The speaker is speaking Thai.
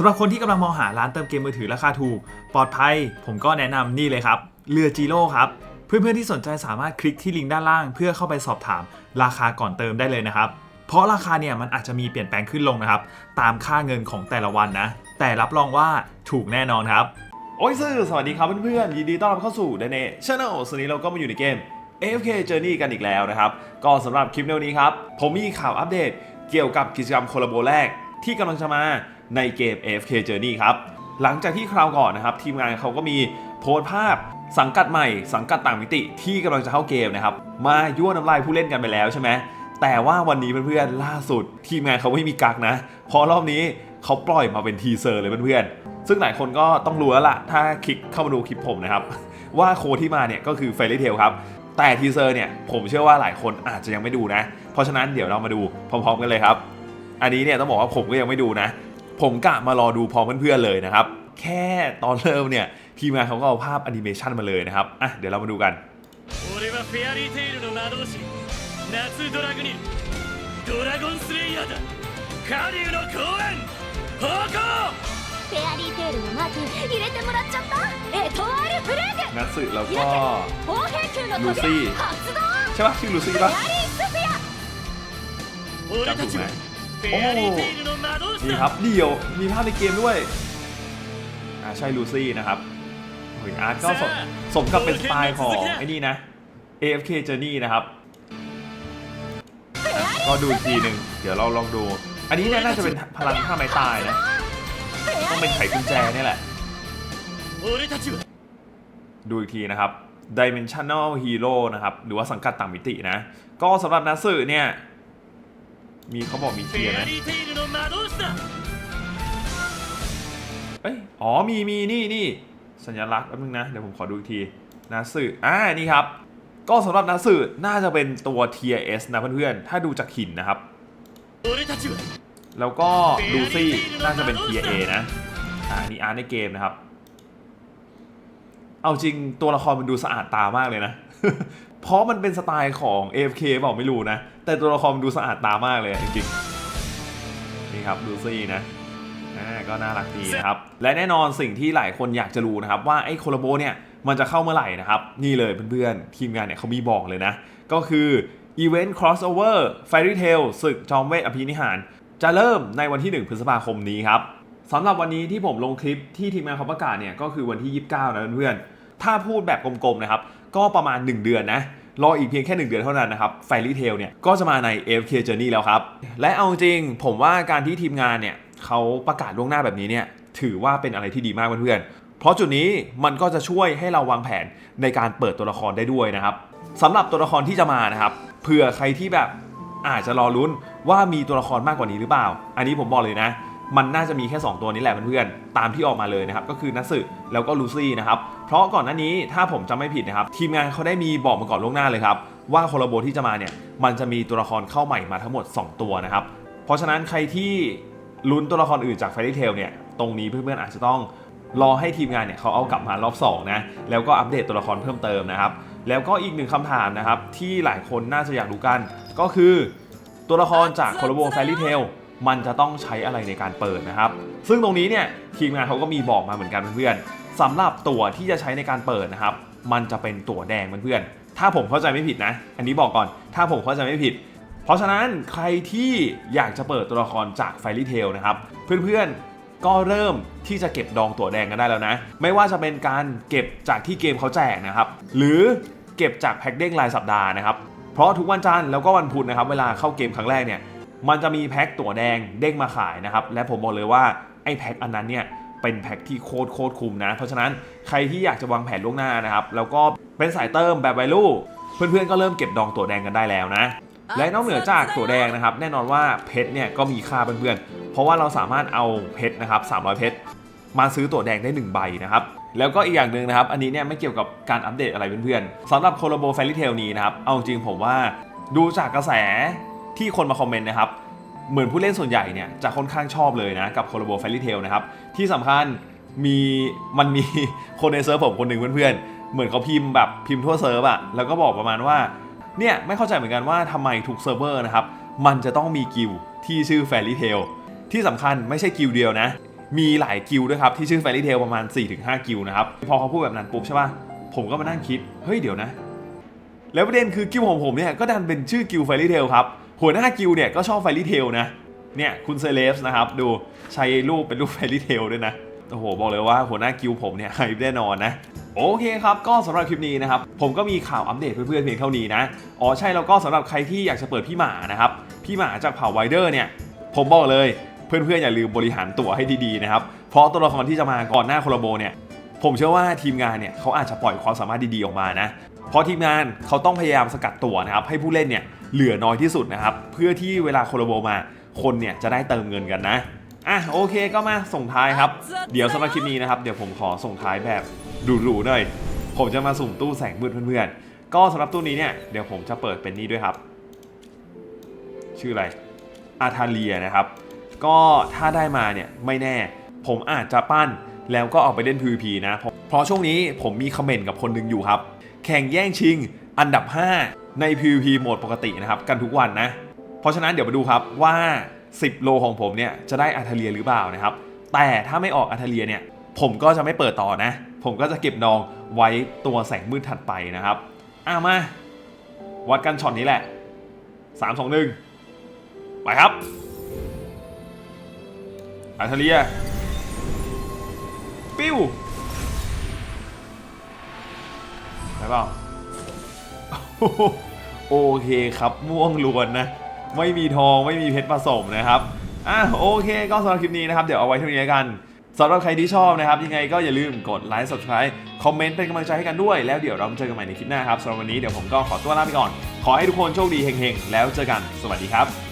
สำหรับคนที่กำลังมองหาร้านเติมเกมมือถือราคาถูก ปลอดภัย ผมก็แนะนำนี่เลยครับ เรือจีโร่ครับ เพื่อนๆที่สนใจสามารถคลิกที่ลิงก์ด้านล่าง เพื่อเข้าไปสอบถามราคาก่อนเติมได้เลยนะครับ เพราะราคาเนี่ยมันอาจจะมีเปลี่ยนแปลงขึ้นลงนะครับ ตามค่าเงินของแต่ละวันนะ แต่รับรองว่าถูกแน่นอนครับ โอ้ยซื่อสวัสดีครับเพื่อนๆยินดีต้อนรับเข้าสู่เดเน่ช n แนลสวันนี้เราก็มาอยู่ในเกม AFK Journey กันอีกแล้วนะครับ ก็สำหรับคลิปในวันนี้ครับ ผมมีข่าวอัปเดตเกี่ยวกับกิจกรรมโคลาโบแรกที่กำลังจะมา ในเกม AFK Journey ครับ หลังจากที่คราวก่อนนะครับ ทีมงานเขาก็มีโพสต์ภาพสังกัดใหม่ สังกัดต่างมิติที่กำลังจะเข้าเกมนะครับ มายั่วน้ำลายผู้เล่นกันไปแล้วใช่ไหมแต่ว่าวันนี้เพื่อนๆล่าสุด ทีมงานเขาไม่มีกักนะเพราะรอบนี้เขาปล่อยมาเป็นทีเซอร์เลยเพื่อนๆซึ่งหลายคนก็ต้องรู้แล้วล่ะ ถ้าคลิกเข้ามาดูคลิปผมนะครับ ว่าโคที่มาเนี่ยก็คือ Fairy Tail ครับแต่ทีเซอร์เนี่ยผมเชื่อว่าหลายคนอาจจะยังไม่ดูนะ เพราะฉะนั้นเดี๋ยวเรามาดูพร้อมๆกันเลยครับ อันนี้เนี่ยต้องบอกว่าผมก็ยังไม่ดูนะ ผมกะมารอดูพร้อมเพื่อนๆเลยนะครับ แค่ตอนเริ่มเนี่ยทีมงานเขาก็เอาภาพแอนิเมชันมาเลยนะครับ อ่ะเดี๋ยวเรามาดูกัน 俺はフェアリーテイルの魔導士夏ドラグニルドラゴンスレイヤーだカリュウの公園方向フェアリーテールのマーク入れてもらっちゃったエトワールフレーグ นัทสึแล้วก็ 砲兵級のルシー扉発動 ใช่ปะชื่อลูซี่ フェ ปะ アリースフィア俺たちは โอ้ดีครับเดี่ยวมีภาพในเกมด้วยอ่าใช่ลูซี่นะครับโอ้ยอาร์ตก็สมสมกับเป็นสไตล์ของไอ้นี่นะ AFK Journey นะครับ ก็ดูทีหนึ่งเดี๋ยวเราลองดู อันนี้น่าจะเป็นพลังท่าไม้ตายนะ ต้องเป็นไขกุญแจนี่แหละ ดูอีกทีนะครับ Dimensional Hero นะครับ หรือว่าสังกัดต่างมิตินะ ก็สำหรับนักสือเนี่ย มีเขาบอกมีเทียร์นะเอ้ย อ๋อ มีมีนี่นี่สัญลักษณ์แป๊บนึงนะ เดี๋ยวผมขอดูอีกทีนาสึอ่า นี่ครับ ก็สำหรับนาสึน่าจะเป็นตัว TIS นะเพื่อนๆ ถ้าดูจากหินนะครับ แล้วก็ดูซี่น่าจะเป็น Tier A นะ อ่า นี่อาร์ในเกมนะครับ เอาจริงตัวละครมันดูสะอาดตามากเลยนะ เพราะมันเป็นสไตล์ของ AFK เปล่าไม่รู้นะ แต่ตัวละครมันดูสะอาดตามากเลยจริงๆนี่ครับลูซี่นะอ่าก็น่ารักดีนะครับ และแน่นอนสิ่งที่หลายคนอยากจะรู้นะครับ ว่าไอ้โคลาโบเนี่ยมันจะเข้าเมื่อไหร่นะครับ นี่เลยเพื่อนๆ ทีมงานเนี่ยเขามีบอกเลยนะ ก็คือ Event Crossover Fairy Tail ศึกจอมเวทอภินิหาร จะเริ่มในวันที่ 1 พฤษภาคมนี้ครับสำหรับวันนี้ที่ผมลงคลิปที่ทีมงานเขาประกาศเนี่ยก็คือวันที่ 29 นะเพื่อนๆ ถ้าพูดแบบกลมๆนะครับ ก็ประมาณ 1 เดือนนะ รออีกเพียงแค่ 1 เดือนเท่านั้นนะครับ Fairy Tail เนี่ยก็จะมาใน AFK Journey แล้วครับ และเอาจริงผมว่าการที่ทีมงานเนี่ยเขาประกาศล่วงหน้าแบบนี้เนี่ยถือว่าเป็นอะไรที่ดีมากเพื่อนๆเพราะจุดนี้มันก็จะช่วยให้เราวางแผนในการเปิดตัวละครได้ด้วยนะครับสำหรับตัวละครที่จะมานะครับเผื่อใครที่แบบอาจจะรอลุ้นว่ามีตัวละครมากกว่านี้หรือเปล่า อันนี้ผมบอกเลยนะ มันน่าจะมีแค่ 2 ตัวนี้แหละเพื่อนๆตามที่ออกมาเลยนะครับก็คือนัสึแล้วก็ลูซี่นะครับเพราะก่อนหน้านี้ถ้าผมจำไม่ผิดนะครับทีมงานเขาได้มีบอกมาก่อนล่วงหน้าเลยครับว่าโคลาโบที่จะมาเนี่ยมันจะมีตัวละครเข้าใหม่มาทั้งหมด 2 ตัวนะครับเพราะฉะนั้นใครที่ลุ้นตัวละครอื่นจาก Fairy Tail เนี่ยตรงนี้เพื่อนๆอาจจะต้องรอให้ทีมงานเนี่ยเขาเอากลับมารอบ2นะแล้วก็อัปเดตตัวละครเพิ่มเติมนะครับแล้วก็อีกหนึ่งคำถามนะครับที่หลายคนน่าจะอยากรู้กัน ก็คือตัวละครจากโคลาโบ Fairy Tail มันจะต้องใช้อะไรในการเปิดนะครับ ซึ่งตรงนี้เนี่ยทีมงานเขาก็มีบอกมาเหมือนกันเพื่อนๆสำหรับตัวที่จะใช้ในการเปิดนะครับ มันจะเป็นตัวแดงเพื่อนๆถ้าผมเข้าใจไม่ผิดนะ อันนี้บอกก่อนถ้าผมเข้าใจไม่ผิด เพราะฉะนั้นใครที่อยากจะเปิดตัวละครจาก Fairy Tail นะครับ เพื่อนๆก็เริ่มที่จะเก็บดองตัวแดงกันได้แล้วนะ ไม่ว่าจะเป็นการเก็บจากที่เกมเขาแจกนะครับ หรือเก็บจากแพ็คเด้งรายสัปดาห์นะครับเพราะทุกวันจันทร์แล้วก็วันพุธนะครับ เวลาเข้าเกมครั้งแรกเนี่ย มันจะมีแพ็คตั๋วแดงเด้งมาขายนะครับ และผมบอกเลยว่าไอ้แพ็คอันนั้นเนี่ยเป็นแพ็คที่โคตรโคตรคุ้มนะ เพราะฉะนั้นใครที่อยากจะวางแผนล่วงหน้านะครับ แล้วก็เป็นสายเติมแบบไวลูเพื่อนๆก็เริ่มเก็บดองตั๋วแดงกันได้แล้วนะ และนอกเหนือจากตั๋วแดงนะครับ แน่นอนว่าเพชรเนี่ยก็มีค่าเพื่อนๆ เพราะว่าเราสามารถเอาเพชรนะครับ300 เพชรมาซื้อตั๋วแดงได้ 1 ใบนะครับ แล้วก็อีกอย่างหนึ่งนะครับ อันนี้เนี่ยไม่เกี่ยวกับการอัปเดตอะไรเพื่อนๆสำหรับโคโลโบแฟรี่เทลนี้นะครับ เอาจริงผมว่าดูจากกระแส ที่คนมาคอมเมนต์นะครับ เหมือนผู้เล่นส่วนใหญ่เนี่ยจะค่อนข้างชอบเลยนะ กับโคโลโบแฟรี่เทลนะครับ ที่สำคัญมีมันมีคนในเซิร์ฟผมคนหนึ่งเพื่อนๆ เหมือนเขาพิมพ์แบบพิมพ์ทั่วเซิร์ฟอะแล้วก็บอกประมาณว่าเนี่ยไม่เข้าใจเหมือนกันว่าทำไมทุกเซิร์ฟเวอร์นะครับมันจะต้องมีกิลที่ชื่อ Fairy Tail ที่สำคัญไม่ใช่กิลเดียวนะ มีหลายกิลด้วยครับ ที่ชื่อ Fairy Tail ประมาณ 4-5 กิลนะครับ พอเขาพูดแบบนั้นปุ๊บใช่ป่ะผมก็มานั่งคิด เฮ้ยเดี๋ยวนะ แล้วประเด็นคือกิลของผมเนี่ย ก็ดันเป็นชื่อกิลด์ Fairy Tail ครับ หัวหน้ากิลเนี่ยก็ชอบ Fairy Tail นะ เนี่ยคุณเซเลสนะครับ ดูใช้รูปเป็นรูป Fairy Tail ด้วยนะ โอ้โห บอกเลยว่าหัวหน้ากิลผมเนี่ยไฮแน่นอนนะโอเคครับ ก็สำหรับคลิปนี้นะครับ ผมก็มีข่าวอัปเดตเพื่อนๆเพียงเท่านี้นะ อ๋อใช่แล้วก็สำหรับใครที่อยากจะเปิดพี่หมานะครับ พี่หมาจากเผ่าไวเดอร์เนี่ย ผมบอกเลยเพื่อนๆอย่าลืมบริหารตั๋วให้ดีๆนะครับ เพราะตัวละครที่จะมาก่อนหน้าโคลาโบเนี่ย ผมเชื่อว่าทีมงานเนี่ยเขาอาจจะปล่อยความสามารถดีๆออกมานะ เพราะทีมงานเขาต้องพยายามสกัดตัวนะครับให้ผู้เล่นเนี่ย เหลือน้อยที่สุดนะครับ เพื่อที่เวลาโคโลโบมา คนเนี่ยจะได้เติมเงินกันนะ อะโอเคก็มาส่งท้ายครับ เดี๋ยวสำหรับคลิปนี้นะครับ เดี๋ยวผมขอส่งท้ายแบบหรูๆหน่อย ผมจะมาสุ่มตู้แสงมืดเพื่อนๆ ก็สำหรับตู้นี้เนี่ยเดี๋ยวผมจะเปิดเป็นนี่ด้วยครับ ชื่ออะไรอาทาเลียนะครับ ก็ถ้าได้มาเนี่ยไม่แน่ ผมอาจจะปั้นแล้วก็เอาไปเล่น PVP นพราะเพราะช่วงนี้ผมมีคอมเมนต์กับคนหนึ่งอยู่ครับ แข่งแย่งชิง อันดับ 5 ใน PVP โหมดปกตินะครับกันทุกวันนะ เพราะฉะนั้นเดี๋ยวมาดูครับว่า 10 โลของผมเนี่ยจะได้อาทเลียหรือเปล่านะครับ แต่ถ้าไม่ออกอาทเลียเนี่ยผมก็จะไม่เปิดต่อนะ ผมก็จะเก็บดองไว้ตัวแสงมืดถัดไปนะครับอะมา วัดกันช็อตนี้แหละ 3 2 1 ไปครับอาทเลีย ปิ้วไปเปล่า โอเคครับม่วงล้วนนะ ไม่มีทองไม่มีเพชรผสมนะครับอะโอเคก็สำหรับคลิปนี้นะครับ เดี๋ยวเอาไว้เท่านี้แล้วกันสำหรับใครที่ชอบนะครับ ยังไงก็อย่าลืมกดไลค์ subscribe คอมเมนต์เป็นกำลังใจให้กันด้วย แล้วเดี๋ยวเรามาเจอกันใหม่ในคลิปหน้าครับสำหรับวันนี้เดี๋ยวผมก็ขอตัวลาไปก่อน ขอให้ทุกคนโชคดีเฮงๆ แล้วเจอกันสวัสดีครับ